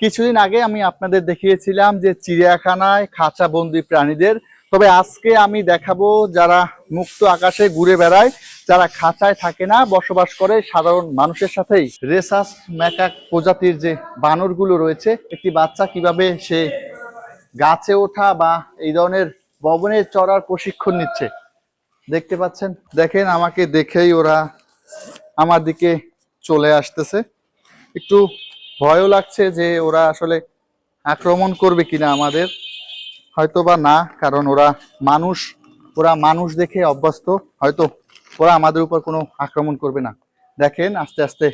কিছুদিন আগে আমি আপনাদের দেখিয়েছিলাম যে চিড়িয়াখানায় খাঁচাবন্দি প্রাণীদের। তবে আজকে আমি দেখাবো যারা মুক্ত আকাশে ঘুরে বেড়ায়, যারা খাঁচায় থাকে না, বসবাস করে সাধারণ মানুষের সাথেই। রেসাস ম্যাকাক প্রজাতির যে বানরগুলো রয়েছে, একটি বাচ্চা কীভাবে সে গাছে ওঠা বা এই ধরনের ভবনে চড়ার প্রশিক্ষণ নিচ্ছে। দেখতে পাচ্ছেন? দেখেন, আমাকে দেখেই ওরা আমার দিকে চলে আসতেছে। একটু ভয়ও লাগছে যে ওরা আসলে আক্রমণ করবে কিনা আমাদের হয়তো বা না, কারণ ওরা মানুষ ওরা মানুষ দেখে অভ্যস্ত, হয়তো ওরা আমাদের উপর কোনো আক্রমণ করবে না। দেখেন আস্তে আস্তে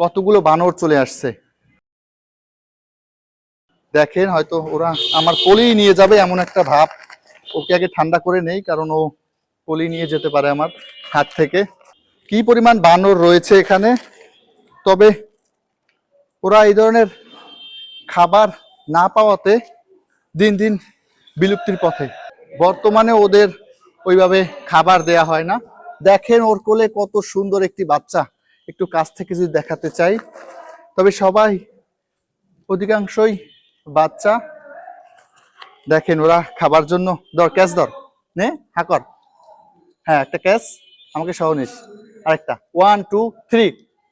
কতগুলো বানর চলে আসছে। দেখেন হয়তো ওরা আমার কোলেই নিয়ে যাবে এমন একটা ভাব। ওকে আগে ঠান্ডা করে নেই, কারণ ও কোলেই নিয়ে যেতে পারে আমার হাত থেকে। কি পরিমাণ বানর রয়েছে এখানে? তবে ওরা এই ধরনের খাবার না পাওয়াতে দিন দিন বিলুপ্তির পথে। বর্তমানে ওদের ওইভাবে খাবার দেয়া হয় না। দেখেন ওর কোলে কত সুন্দর একটি বাচ্চা। একটু কাছ থেকে যদি দেখাতে চাই। তবে সবাই অধিকাংশই বাচ্চা। দেখেন ওরা খাবার জন্য দর ক্যাচ দর নে হাকর হ্যাঁ একটা ক্যাচ আমাকে সহ নিস। আরেকটা। One, two, three.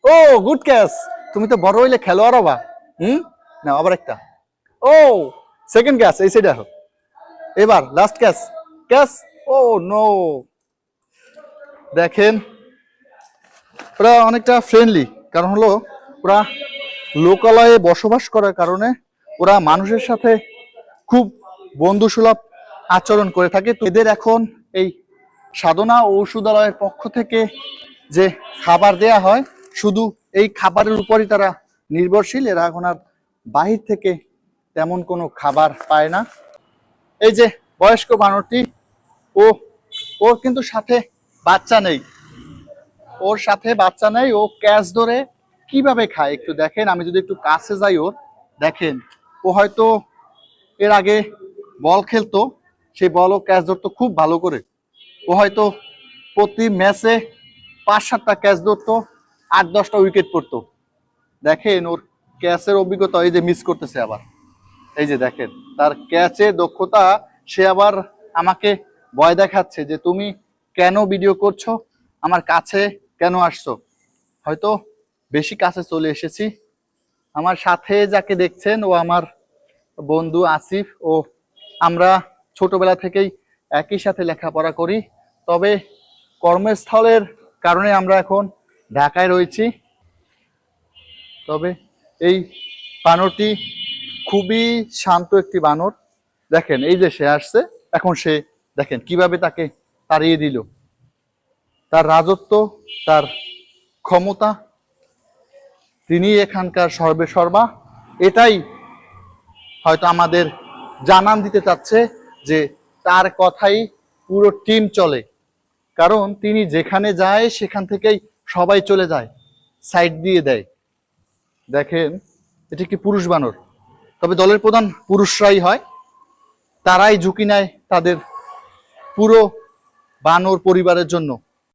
ও, গুড ক্যাচ তুমি তো বড় হইলে খেলোয়াড় হবা। হুম? না আবার একটা। ও সেকেন্ড ক্যাচ এই সাইডে আসো এবার last catch catch oh no দেখেন, ওরা অনেকটা ফ্রেন্ডলি কারণ হলো, ওরা লোকালয়ে বসবাস করার কারণে ওরা মানুষের সাথে খুব বন্ধুসুলভ আচরণ করে থাকে। তো এদের এখন এই সাধনা ঔষধালয়ের পক্ষ থেকে যে খাবার দেয়া হয়, শুধু এই খাবারের উপরই তারা নির্ভরশীল। এরা এখন আর বাহির থেকে তেমন কোনো খাবার পায় না। এই যে বয়স্ক বানরটি ও, ওর কিন্তু সাথে বাচ্চা নেই। ওর সাথে বাচ্চা নেই, ও ক্যাচ ধরে কীভাবে খায় একটু দেখেন। আমি যদি একটু কাছে যাই ওর, দেখেন, ও হয়তো এর আগে বল খেলতো, সেই বল ও ক্যাচ ধরতো খুব ভালো করে। ও হয়তো প্রতি ম্যাচে পাঁচ সাতটা ক্যাচ ধরতো আট, দশটা উইকেট পড়তো। দেখেন ওর ক্যাচের অভিজ্ঞতা এই যে মিস করতেছে আবার। এই যে দেখেন, তার ক্যাচে দক্ষতা, সে আবার আমাকে ভয় দেখাচ্ছে যে তুমি কেন ভিডিও করছ? আমার কাছে কেন আসছো? হয়তো বেশি কাছে চলে এসেছি। আমার সাথে যাকে দেখছেন, ও আমার বন্ধু আসিফ, ও আমরা ছোটবেলা থেকেই একই সাথে লেখাপড়া করি। তবে কর্মস্থলের কারণে আমরা এখন ঢাকায় রয়েছি। তবে এই বানরটি খুবই শান্ত একটি বানর। দেখেন, এই যে সে আসছে, এখন সে দেখেন কীভাবে তাকে তাড়িয়ে দিল। তার রাজত্ব, তার ক্ষমতা, তিনি এখানকার সর্বে সর্বা এটাই হয়তো আমাদের জানান দিতে চাচ্ছে যে তার কথাই পুরো টিম চলে। কারণ তিনি যেখানে যায়, সেখান থেকেই সবাই চলে যায় সাইড দিয়ে দেয়। দেখেন, এটি কি পুরুষ বানর। তবে দলের প্রধান পুরুষরাই হয়। তারাই ঝুঁকি নেয় তাদের পুরো বানর পরিবারের জন্য।